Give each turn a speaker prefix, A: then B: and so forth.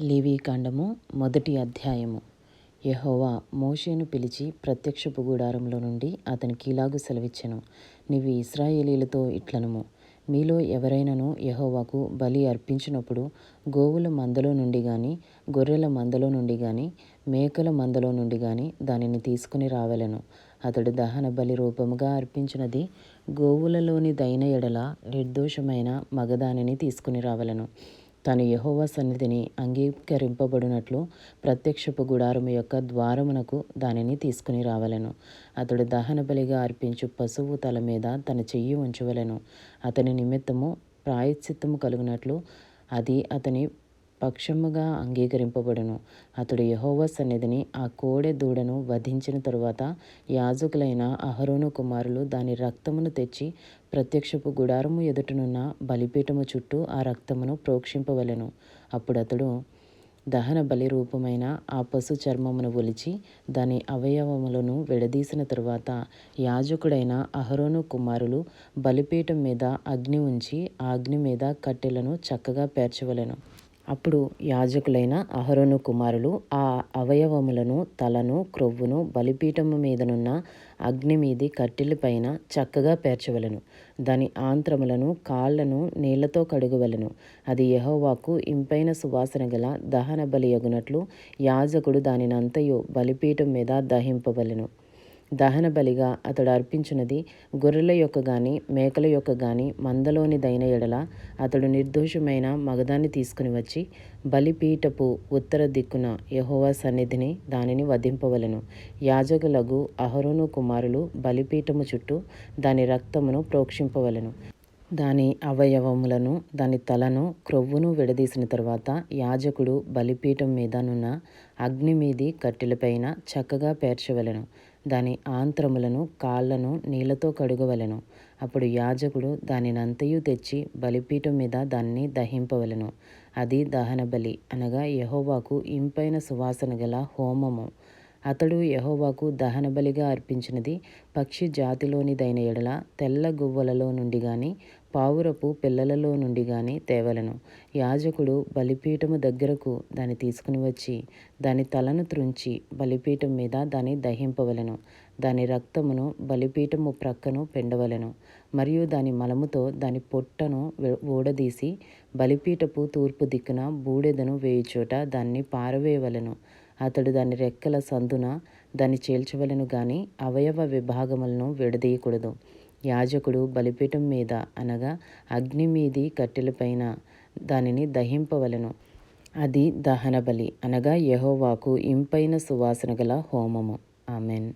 A: లేవీకాండము మొదటి అధ్యాయము. యహోవా మోషేను పిలిచి ప్రత్యక్షపు గుడారంలో నుండి అతనికి ఇలాగు సెలవిచ్చెను. నీవు ఇస్రాయేలీలతో ఇట్లనుము. మీలో ఎవరైనను యహోవాకు బలి అర్పించినప్పుడు గోవుల మందలో నుండి గాని గొర్రెల మందలో నుండి గాని మేకల మందలో నుండి గాని దానిని తీసుకుని రావలెను. అతడు దహన బలి రూపముగా అర్పించినది గోవులలోని దైన ఎడల నిర్దోషమైన మగదానిని తీసుకుని రావలెను. తాను యహోవ సన్నిధిని అంగీకరింపబడినట్లు ప్రత్యక్షపు గుడారము యొక్క ద్వారమునకు దానిని తీసుకుని రావలెను. అతడు దహన బలిగా అర్పించు పశువు తల మీద తన చెయ్యి ఉంచవలెను. అతని నిమిత్తము ప్రాయశ్చిత్తము కలుగునట్లు అది అతని పక్షముగా అంగీకరింపబడును. అతడు యహోవ సన్నిధిని ఆ కోడె దూడను వధించిన తరువాత యాజకులైన అహరోను కుమారులు దాని రక్తమును తెచ్చి ప్రత్యక్షపు గుడారము ఎదుటనున్న బలిపీఠము చుట్టూ ఆ రక్తమును ప్రోక్షింపవలెను. అప్పుడతడు దహన బలి రూపమైన ఆ పశు చర్మమును ఒలిచి దాని అవయవములను విడదీసిన తరువాత యాజకుడైన అహరోను కుమారులు బలిపీఠం మీద అగ్ని ఉంచి ఆ అగ్ని మీద కట్టెలను చక్కగా పేర్చవలెను. అప్పుడు యాజకులైన అహరోను కుమారులు ఆ అవయవములను తలను క్రొవ్వును బలిపీఠము మీదనున్న అగ్ని మీది కట్టెలపైన చక్కగా పేర్చవలెను. దాని ఆంత్రములను కాళ్ళను నీళ్ళతో కడుగవలను. అది యహోవాకు ఇంపైన సువాసన గల దహన బలియగునట్లు యాజకుడు దానినంతయు బలిపీఠం మీద దహింపవలెను. దహన బలిగా అతడు అర్పించినది గొర్రెల యొక్క గాని మేకల యొక్క గాని మందలోని దైన ఎడల అతడు నిర్దోషమైన మగదాన్ని తీసుకుని వచ్చి బలిపీఠపు ఉత్తర దిక్కున యహోవా సన్నిధిని దానిని వధింపవలెను. యాజకులగు అహరోను కుమారులు బలిపీఠము చుట్టూ దాని రక్తమును ప్రోక్షింపవలెను. దాని అవయవములను దాని తలను క్రొవ్వును విడదీసిన తర్వాత యాజకుడు బలిపీఠం మీదనున్న అగ్ని మీది కట్టెలపైన చక్కగా పేర్చవలెను. దాని ఆంత్రములను కాళ్ళను నీళ్ళతో కడుగవలెను. అప్పుడు యాజకుడు దానినంతయు తెచ్చి బలిపీఠం మీద దాన్ని దహింపవలెను. అది దహన బలి అనగా యహోవాకు ఇంపైన సువాసన గల హోమము. అతడు యహోవాకు దహన బలిగా అర్పించినది పక్షి జాతిలోనిదైన ఎడల తెల్ల గువ్వలలో నుండి గాని పావురపు పిల్లలలో నుండి గాని తేవలెను. యాజకుడు బలిపీఠము దగ్గరకు దాన్ని తీసుకుని వచ్చి దాని తలను త్రుంచి బలిపీఠం మీద దాన్ని దహింపవలెను. దాని రక్తమును బలిపీఠము ప్రక్కను పెండవలను. మరియు దాని మలముతో దాని పొట్టను ఊడదీసి బలిపీఠపు తూర్పు దిక్కున బూడెదను వేయుచోట దాన్ని పారవేయవలెను. అతడు దాని రెక్కల సందున దాన్ని చేల్చవలను గాని అవయవ విభాగములను విడదీయకూడదు. యాజకుడు బలిపీఠం మీద అనగా అగ్ని మీది కట్టెలపైన దానిని దహింపవలెను. అది దహన బలి అనగా యహోవాకు ఇంపైన సువాసన గల హోమము. ఆమెన్.